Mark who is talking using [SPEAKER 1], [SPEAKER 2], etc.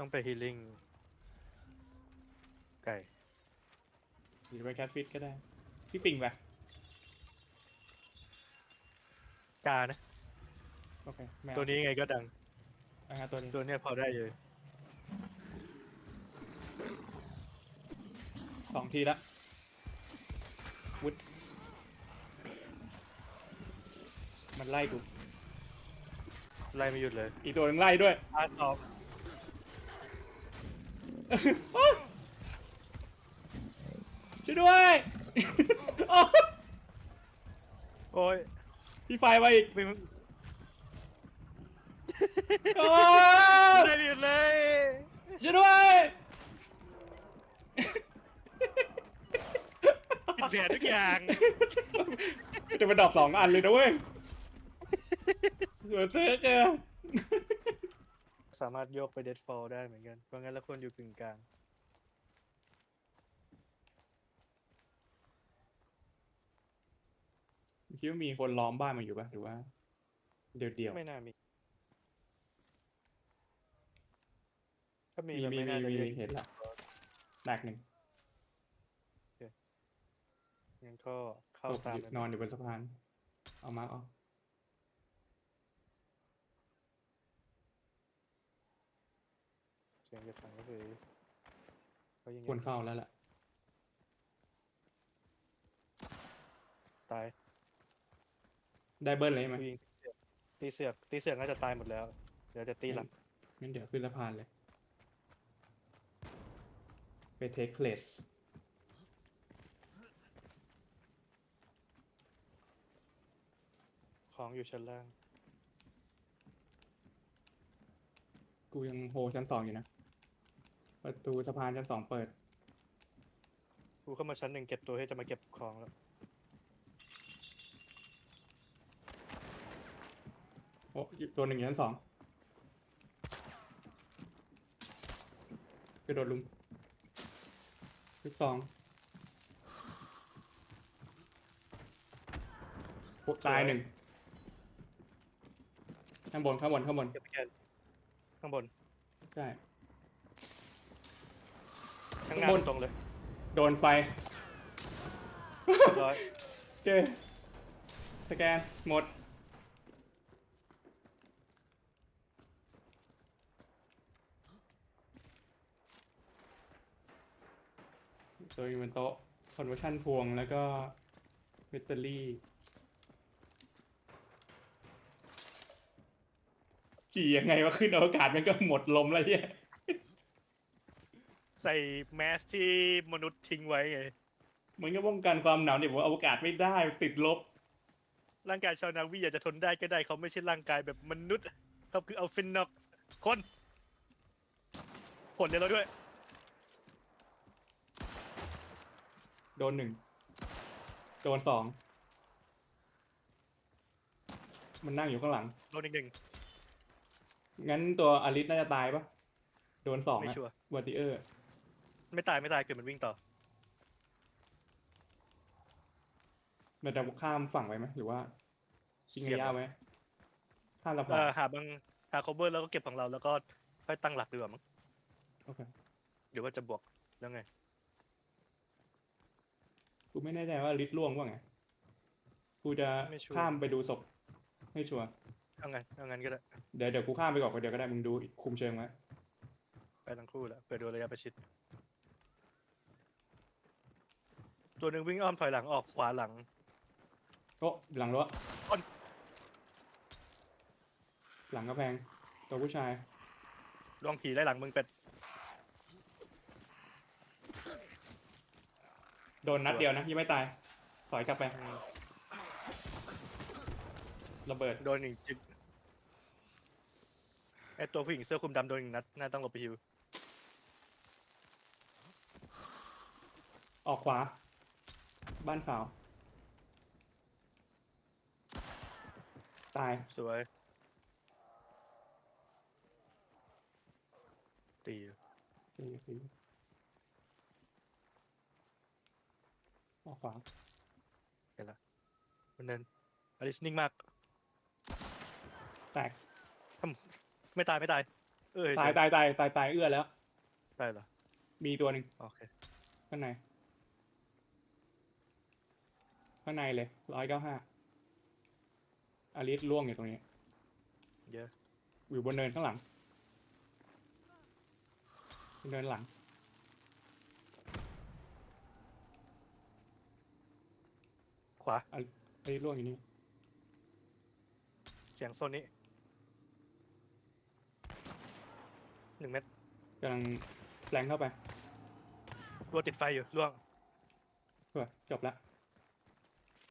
[SPEAKER 1] ต้องไปฮีลิ่งไก่
[SPEAKER 2] หรือไปแคทฟิตก็ได้ พี่ปิงไป
[SPEAKER 1] กานะ
[SPEAKER 2] โอเคไม่เอา
[SPEAKER 1] ตัวนี้ไงก็ดัง
[SPEAKER 2] อ่าตัวนี้
[SPEAKER 1] ตัวเนี้ยพอได้เลย
[SPEAKER 2] สองทีละวุดมันไล่กู
[SPEAKER 1] ไล่ไม่หยุดเลย
[SPEAKER 2] อีกตัวหนึงไล่ด้วย
[SPEAKER 1] อาร์ตอบ
[SPEAKER 2] ช่วยด้วยโอ้
[SPEAKER 1] โอ้ย
[SPEAKER 2] พี่ไฟมาอีก
[SPEAKER 1] วิ่ง
[SPEAKER 2] โอ้
[SPEAKER 1] ได้ไม่หยุดเลย
[SPEAKER 2] ช่วยด้วย
[SPEAKER 1] ผิดแผนทุกอย่าง
[SPEAKER 2] จะมาดรอปสองอันเลยนะเว้ยสวยเซ็กอะ
[SPEAKER 1] สามารถโยกไปเดดฟอลได้เหมือนกัน เพราะงั้นแล้วควรอยู่กึ่งกลาง
[SPEAKER 2] คิดว่ามีคนล้อมบ้านมันอยู่ปะหรือว่า เดียวเดียวๆ
[SPEAKER 1] ไม่น่ามี ถ้ามี
[SPEAKER 2] มี
[SPEAKER 1] ก็
[SPEAKER 2] มี
[SPEAKER 1] ไม่
[SPEAKER 2] มี
[SPEAKER 1] น่าจะ
[SPEAKER 2] มี
[SPEAKER 1] เยอะ
[SPEAKER 2] เห็นละแตกหนึ่ง
[SPEAKER 1] งั้นก็เข้า
[SPEAKER 2] โอ้
[SPEAKER 1] ตาม
[SPEAKER 2] นอนอยู่บนสะพาน เอามาร์กเอา
[SPEAKER 1] เสี ยงจะฟังก็คือเขายังไง
[SPEAKER 2] ควรเข้าแล้วล่ะ
[SPEAKER 1] ตาย
[SPEAKER 2] ได้เบิ้ลเลยไหม
[SPEAKER 1] ผู้หญิงตีเสือกตีเสือกน่าจะตายหมดแล้ว เดี๋ยวจะตีหลัง
[SPEAKER 2] งั้นเดี๋ยวขึ้นสะพานเลย ไปเทคเพลส
[SPEAKER 1] ของอยู่ชั้นล่าง
[SPEAKER 2] กูยังโฮชั้นสองอยู่นะ ประตูสะพานชั้นสองเปิด
[SPEAKER 1] กูเข้ามาชั้นหนึ่งเก็บตัวให้จะมาเก็บของแล้ว
[SPEAKER 2] โอ้อยู่ตัวหนึ่งอยู่ชั้นสองกระโดดลุมลูกสองโอ้ตายหนึ่งข้างบนข้างบนข้างบน
[SPEAKER 1] เก็บแกนข้างบน
[SPEAKER 2] ใช่
[SPEAKER 1] ข้างหน้า
[SPEAKER 2] ข้างบน
[SPEAKER 1] ตรงเลย
[SPEAKER 2] โดนไฟ
[SPEAKER 1] เรียบร้อย
[SPEAKER 2] โอเค สแกน หมด ตัวอยู่บนโต๊ะคอนเวอร์ชันพวงแล้วก็แบตเตอรี่ขี่ยังไงว่าขึ้นอวกาศมันก็หมดลมแล้วเนี่ย
[SPEAKER 1] ใส่แมสที่มนุษย์ทิ้งไว้ไง
[SPEAKER 2] มันก็ป้องกันความหนาวเนี่ยว่าอวกาศไม่ได้ติดลบ
[SPEAKER 1] ร่างกายชาวนาวีอยากจะทนได้ก็ได้เขาไม่ใช่ร่างกายแบบมนุษย์เขาคือเอาฟินนอกคนผลเดียวเราด้วย
[SPEAKER 2] โดนหนึ่งโดนสองมันนั่งอยู่ข้างหลัง
[SPEAKER 1] โดนอีกหนึ่ง
[SPEAKER 2] งั้นตัวอลิสน่าจะตายปะโดนสอง
[SPEAKER 1] ไม่
[SPEAKER 2] อะ
[SPEAKER 1] ชัวร์
[SPEAKER 2] วอร์ติเออร์
[SPEAKER 1] ไม่ตายไม่ตายเกิดมันวิ่งต่อ
[SPEAKER 2] มันจะข้ามฝั่งไปไหมหรือว่าทิ้งระยะไว้ข้ามสะ
[SPEAKER 1] เอ
[SPEAKER 2] พาน
[SPEAKER 1] อหาบางหา cover แล้วก็เก็บของเราแล้วก็ค่อยตั้งหลักดีกว่ามั้ง
[SPEAKER 2] โอเค
[SPEAKER 1] หรือว่าจะบวกแล้วไง
[SPEAKER 2] กูไม่แน่ใจว่าอลิสล่วงว่าไงกูจะ
[SPEAKER 1] ไม่ชัวร์
[SPEAKER 2] ข้ามไปดูศพไม่ชัวร์
[SPEAKER 1] เอางั้นเอางั้นก็ได้
[SPEAKER 2] เดี๋ยวเดี๋ยวกูข้ามไปก่อนเดี๋ยวก็ได้มึงดูคุมเชิงไว้
[SPEAKER 1] ไปทั้งคู่แล้วเปิดดูระยะประชิด ตัวหนึ่งวิ่งอ้อมถอยหลังออกขวาหลัง
[SPEAKER 2] โอ้หลังรั้ว
[SPEAKER 1] คน
[SPEAKER 2] หลังกระแพงตัวผู้ชาย
[SPEAKER 1] ลองผีไล่หลังมึงเป็ด
[SPEAKER 2] โดนนัดเดียวนะยังไม่ตาย ถอยกลับไป ระเบิด
[SPEAKER 1] โดนหนึ่งจิบไอตัวผู้หญิงเสื้อคลุมดำโดนหนึ่งนัดน่าต้องหลบไปฮิว
[SPEAKER 2] ออกขวา บ้านขาว ตาย
[SPEAKER 1] สวย ตี
[SPEAKER 2] ตีตีออกขวา
[SPEAKER 1] มันเดินอลิสนิ่งมาก
[SPEAKER 2] แตก
[SPEAKER 1] ไม่ตายไม่ตาย เออ
[SPEAKER 2] ตายตายตายตายตายเอื้อแล้ว
[SPEAKER 1] ได้เหรอ
[SPEAKER 2] มีตัวหนึ่ง
[SPEAKER 1] โอเค
[SPEAKER 2] ข้างใน ข้างในเลยร้อยเก้าห้าอลิสล่วงอยู่ตรงนี้
[SPEAKER 1] เยอะ
[SPEAKER 2] อยู่บนเนินข้างหลัง เนินหลัง
[SPEAKER 1] ขวา
[SPEAKER 2] อลิสล่วงอยู่นี่
[SPEAKER 1] เสียงโซนนี้หนึ่งเม็ด
[SPEAKER 2] กำลังแฟลงเข้าไป
[SPEAKER 1] รัวติดไฟอยู่ล่วง
[SPEAKER 2] เพื่อจบละ